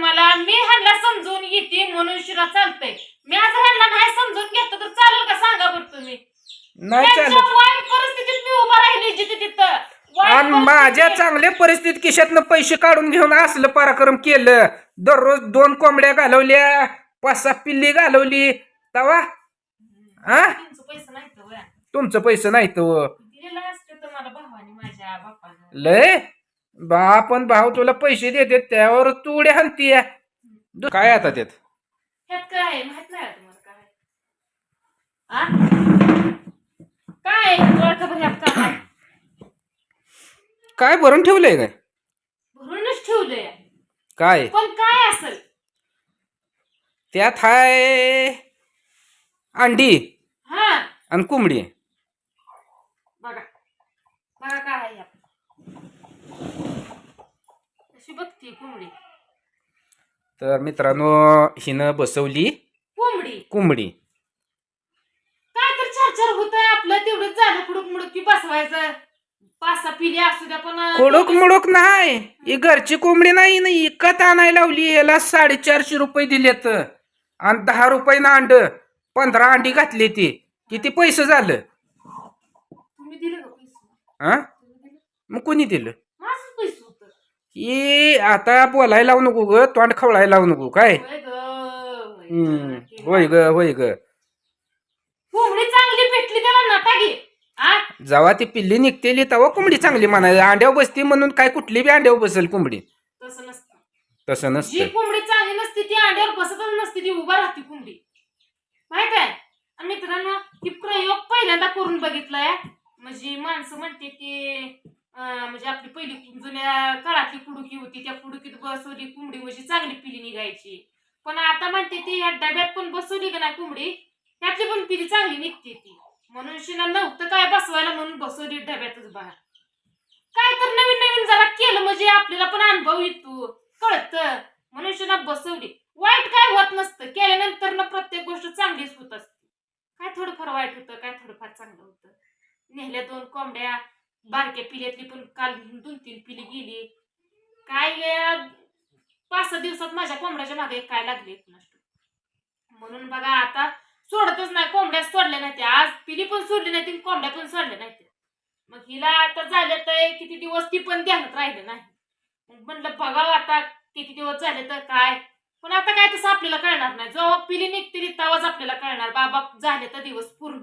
तुम्हाला मी ह्यांना समजून घेते म्हणून शिरा चालतंय. मी आज ह्यांना नाही समजून घेतलं तर चालेल का सांगा बरं तुम्ही? नाही त्यांच्या चालत. वाईट परिस्थितीत मी उभा राहिली जिथे तिथं. वाईट आणि माझ्या. चांगल्या परिस्थितीत खिशातनं पैसे काढून घेऊन असलं पराक्रम केलं. दररोज दोन कोंबड्या घालवल्या पाच सहा पिल्ली घालवली. तवा? हा तुमचं पैसे नाही तर वया. तुमचं पैसे नाही तर दिलेलं असतं तर मला भावाने माझ्या बापानं. लय? बा पण भाऊ तुला पैसे देते त्यावर तू उड्या दु- काय आता त्यात? ह्यात काय? आहे माहीत नाही का तुम्हाला काय. आ? काय? ओळखा बरं ह्यात काय? आहे? काय भरून ठेवलंय काय? भरूनच ठेवलंय. काय? पण काय असेल? त्यात हाय अंडी हा. आणि कोंबडी बघा बघा काय आहे यात कोंबडी. तर मित्रांनो हिनं बसवली कोंबडी. कोंबडी. काय तर चार चार होत आपलं तेवढंच झालं कुडूक मुडूक की बसवायचं. पाच सहा पिढी असू द्या पण कोडोक मुडोक नाही. ही घरची कोंबडी नाही ना इकत आणायला लावली. याला साडेचारशे रुपये दिलेत. आणि दहा रुपये अंड पंधरा अंडी घातली ती. किती पैसे झालं? तुम्ही दिले का पैसे? हा? मग कोणी दिलं? पैसे. ही आता बोलायला लावू नको ग तोंड खवळायला लावू नको काय? होय ग, होय ग. हम्म, होय ग होय ग. कोंबडी चांगली भेटली त्याला नटा घे. आ? जेव्हा ती पिल्ली निघतेली तेव्हा कोंबडी चांगली म्हणायची अंड्यावर बसती म्हणून काय कुठली बी अंड्यावर बसेल कोंबडी? तसं नसतं. तसं जी नसतं कोंबडी चांगली नसते ती अंड्यावर बसतच नसते ती उभा राहते कोंबडी. माहीत आहे? आणि मित्रांनो ती प्रयोग पहिल्यांदा करून बघितलाय. म्हणजे माणसं म्हणते की अं, म्हणजे आपली पहिली जुन्या काळातली कुडुकी होती त्या कुडुकीत बसवली कोंबडी म्हणजे चांगली पिली निघायची. पण आता म्हणते ती ह्या डब्यात पण बसवली का नाही कोंबडी त्यातली पण पिली चांगली निघते ती. म्हणून शिना नव्हतं काय बसवायला म्हणून बसवली डब्यातच बाहेर. काय तर नवीन नवीन जरा केलं म्हणजे आपल्याला पण अनुभव येतो. कळतं. म्हणून शिना बसवली. वाईट काय होत नसतं. केल्यानंतर ना प्रत्येक गोष्ट चांगलीच होत असते. काय थोडंफार वाईट होतं काय थोडंफार चांगलं होतं. नेहल्या दोन कोंबड्या बारक्या पिल्यातली पण काल दोन तीन पिली गेली. काय पाच सहा दिवसात माझ्या कोंबड्याच्या मागे काय लागले म्हणून बघा आता सोडतच नाही कोंबड्या सोडल्या नाही आज पिली पण सोडली नाही ती कोंबड्या पण सोडल्या नाही मग हिला आता झालं तर किती दिवस ती पण ध्यानात राहिले नाही. मग म्हणलं बघावं आता किती दिवस झाले तर काय. पण आता काय तसं आपल्याला कळणार नाही. जेव्हा पिली निघते तेव्हाच आपल्याला कळणार. बाबा झाले तर दिवस पूर्ण.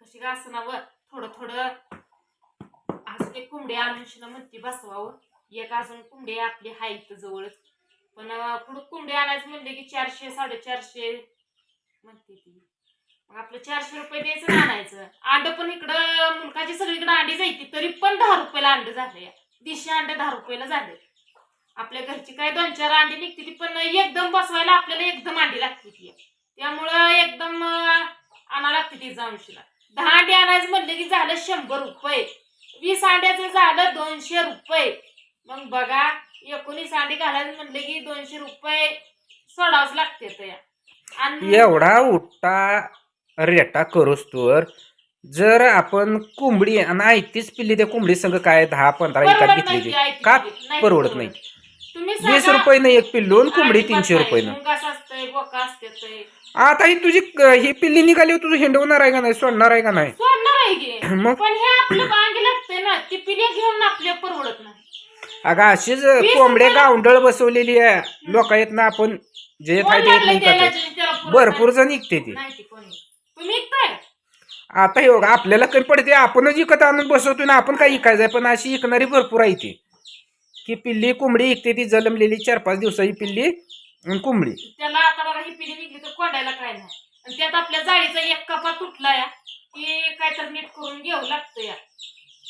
कशी का असं ना व थोडं थोडं अजून एक कोंबडी आणून म्हणते बसवावं. एक अजून कोंबडी आपली हाय इथं जवळच. पण पुढं कोंबडी आणायचं म्हणले की चारशे साडेचारशे म्हणते ती. मग आपलं चारशे रुपये द्यायचं आणायचं. अंड पण इकडं मुलकाची सगळीकडे अंडी जायची तरी पण दहा रुपयाला अंड झाले. दिशे अंडे दहा रुपयाला झाले. आपल्या घरची काय दोन चार अंडी निघते ती पण एकदम बसवायला आपल्याला एकदम अंडी लागते ती. त्यामुळं एकदम आणा लागते ती जाऊनशीला दहा अंडी आणायचं म्हणले की झालं शंभर रुपये. वीस अंड्याचं झालं दोनशे रुपये. मग बघा एकोणीस अंडी घालायचं म्हणलं की दोनशे रुपये सोडावंच लागते त्या आणि एवढा उठा रेटा करोस तर जर आपण कोंबडी आणि आयतीच पिल्ली त्या कोंबडी संग काय दहा पंधरा एकात परवडत घेतली नाही ती ती आयती का पिल्ली. नाही परवडत नाही तुम्ही वीस सांगा, रुपये नाही एक पिल्लू आणि कोंबडी तीनशे. रुपये मुंगास असतंय बोका असते आता ही तुझी क- ही पिल्ली निघाली तुझं हिंडवणार आहे का नाही? सोडणार आहे का नाही? सोडणार आहे की. मग? पण हे आपलं ना ती घेऊन आपल्या परवडत नाही. अगं अशीच कोंबड्या गावंडळ बसवलेली आहे. लोक येत ना आपण जे कोण येत लागलंय नाही त्याला का जे त्याला पुरत भरपूर? जण निघते ती. नाही ती कोणी. तुम्ही ऐकताय आता हे बघा, आपल्याला कमी पडते. आपणच विकत आणून बसवतो ना आपण काय इकायचंय पण अशी इकणारी भरपूर आहे ती. की पिल्ली कोंबडी इकते ती जलमलेली चार पाच दिवसाची पिल्ली आणि कोंबडी. त्याला आता बघा ही निघली तर कोंडायला काय नाही. आणि त्यात आपल्या जाळीचा एक कपा तुटला या. की काय तर नीट करून लागतं या.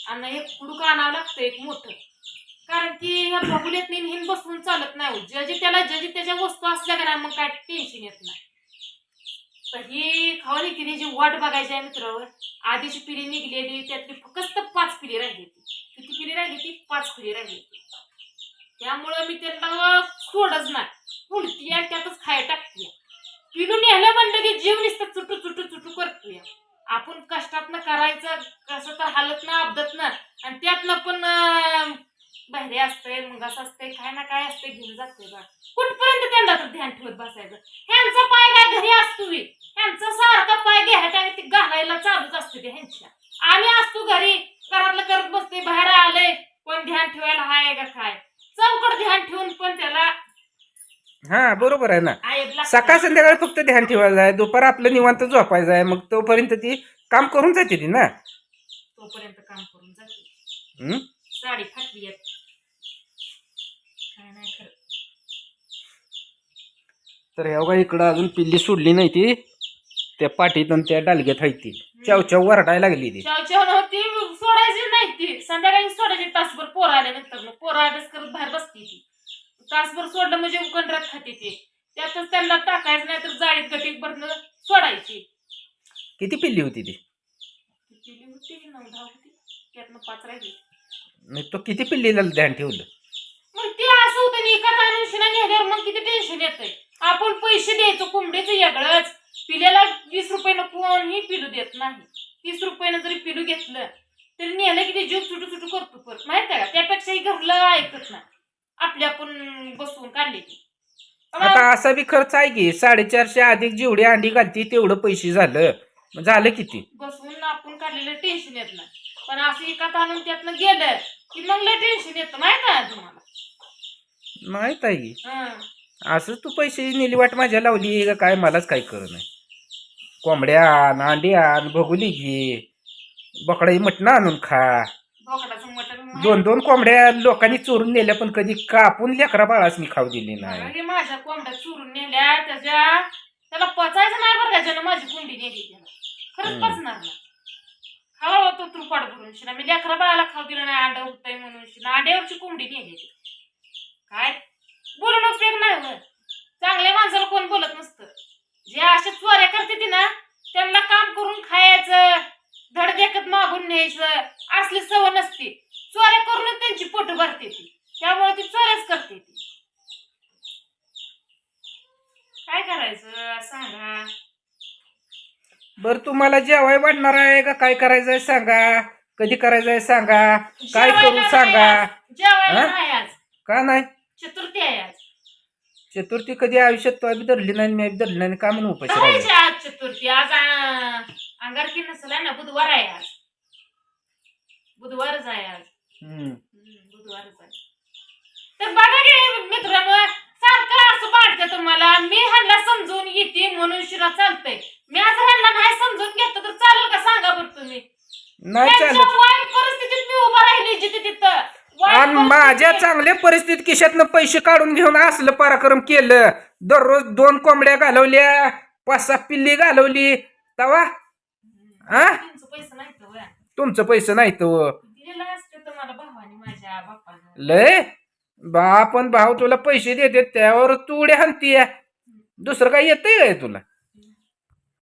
आणि एक कुडकं आणावं लागतं एक मोठं? कारण की ह्या बघुल्यात हिन बसवून चालत नाही. जजी त्याला जजी त्याच्या वस्तू असल्या का मग काय टेन्शन येत नाही. तर ही खावली की जी वाट बघायची आहे मित्रावर आधीची पिढी निघलेली त्यातली फक्त पाच पिढी राहिली ती किती पिढी राहिली ती पाच पिढी राहिली त्यामुळं मी त्यांना सोडच नाही. उलटी आहे त्यातच खाय टाकते पिलून यायला म्हणलं की जीव नुसतं चुटू चुटू चुटू करतोय. आपण कष्टातनं करायचं कसं तर हालत ना अपदत ना आणि त्यातनं पण बहिरे असते मुंगास असते काय ना काय असते घेऊन जाते बा. कुठपर्यंत त्यांना तर ध्यान ठेवत बसायचं? ह्यांचा पाय काय घरी असतो बी. ह्यांचा सारखा पाय घ्यायला आणि ती घालायला चालूच असते ते ह्यांच्या. आम्ही असतो घरी घरातलं करत बसते बाहेर आले कोण ध्यान ठेवायला हाय का काय चौकड ध्यान ठेवून पण त्याला हा बरोबर आहे ना. सकाळ संध्याकाळी फक्त ध्यान ठेवायचं आहे दुपार आपलं निवांत झोपायचं आहे मग तोपर्यंत ती काम करून जाते ती ना. तोपर्यंत काम करून जाते. हम्म? साडी फाटली आहे. काय नाही खरं. तर बघा इकडं अजून पिल्ली सोडली नाही ती. त्या पाठीत आणि त्या डालग्यात आहे ती. चाव चाव वरडायला लागली ती. चाव चाव नव्हती सोडायची नाही ती. संध्याकाळी सोडायची तासभर पोर आल्यानंतर पोर अभ्यास करत बाहेर बसती ती. तासभर सोडलं म्हणजे उकंडरात खाते ते. त्यातच त्यांना टाकायचं नाही तर जाळीत गटीत भरणं सोडायची. किती पिल्ली होती ती? किती होती नऊ दहा होती. त्यातनं पाच राहिली. नाही तो किती पिल्लीला ध्यान ठेवलं? मग ते असं होतं नाही एका अनुषणा नेल्यावर मग किती टेन्शन येतंय. आपण पैसे द्यायचो कोंबडीचं वेगळंच. पिल्याला वीस रुपयानं कोणही पिलू देत नाही. तीस रुपयानं जरी पिलू घेतलं तरी नेलं की ते जीव सुटू सुटू करतो परत. माहीत आहे का? त्यापेक्षाही घरला ऐकत नाही. आपल्या आपण बसवून काढले की आता असा बी खर्च आहे की साडेचारशे अधिक जेवढी अंडी घालती तेवढं पैसे झालं. मग झालं किती? बसवून आपण काढलेलं टेन्शन येत नाही. पण असं एकात आणून त्यातनं गेलं की मग लय टेन्शन येतं माहीत आहे तुम्हाला? माहीत आहे की. हं. असंच तू पैसे नेली वाट माझ्या लावली का काय मलाच काय कर नाही. कोंबड्या आण अंडी आण भगुली घे. बकडाई मटणं आणून खा. दोन दोन कोंबड्या लोकांनी चोरून नेल्या पण कधी कापून लेकरा बाळासनी खाऊ दिली नाही. अरे माझ्या कोंबड्या चुरून नेल्या त्याच्या त्याला पचायचं नाही बरं का ज्यानं माझी कुंडी नेली त्याला खरंच हम्म. पचणार ना खावा तो तुरपाड भरून शिना. मी लेकरा बाळाला खाऊ दिलं नाही अंडा उठताय म्हणून शिना. अंड्यावरची कोंबडी नेली ती. काय? बोलून उपयोग नाही होत. चांगल्या माणसाला कोण बोलत नसतं. जे अशा चोऱ्या करते ती ना त्यांना काम करून खायचं धड देखत मागून न्यायचं असली सवय नसते. चोऱ्या करूनच त्यांची पोट भरते ती. त्यामुळे ती चोऱ्याच करते ती. काय करायचं? सांगा. बर तुम्हाला जेवाय वाढणार आहे का? काय करायचं आहे सांगा. कधी करायचं आहे सांगा. काय जेवायला करू नाही सांगा. आज. जेवायला हा? नाही आज. का नाही? चतुर्थी आहे आज. चतुर्थी कधी आयुष्यात तो बी धरली नाही मी बी धरली नाही का म्हणून उपाशी करायची राहिलो आज चतुर्थी. आज आ- अंगारकी नसेल आहे ना बुधवार आहे आज. बुधवारच आहे आज. बुधवारच आहे. तर बघा सारखं असं तुम्हाला. मी ह्यांना समजून येते म्हणून शिरा चालतंय. मी आज ह्यांना नाही समजून घेतलं तर चालेल का सांगा बरं तुम्ही? नाही त्यांच्या चालत वाईट परिस्थितीत मी उभा राहिली जिथे तिथं. वाईट आणि माझ्या चांगल्या परिस्थितीत खिशातनं पैसे काढून घेऊन असलं पराक्रम केलं. दररोज दोन कोंबड्या घालवल्या पाच सहा पिल्ली घालवली. तवा? हा? तुमचं पैसे नाही तर वया. तुमचं पैसे नाही तर दिलेलं असतं. तर मला भावाने माझ्या लय? बा पण भाऊ तुला पैसे देते त्यावर तू उड्या हाणतीय. दुसरं काय येतंय काय तुला?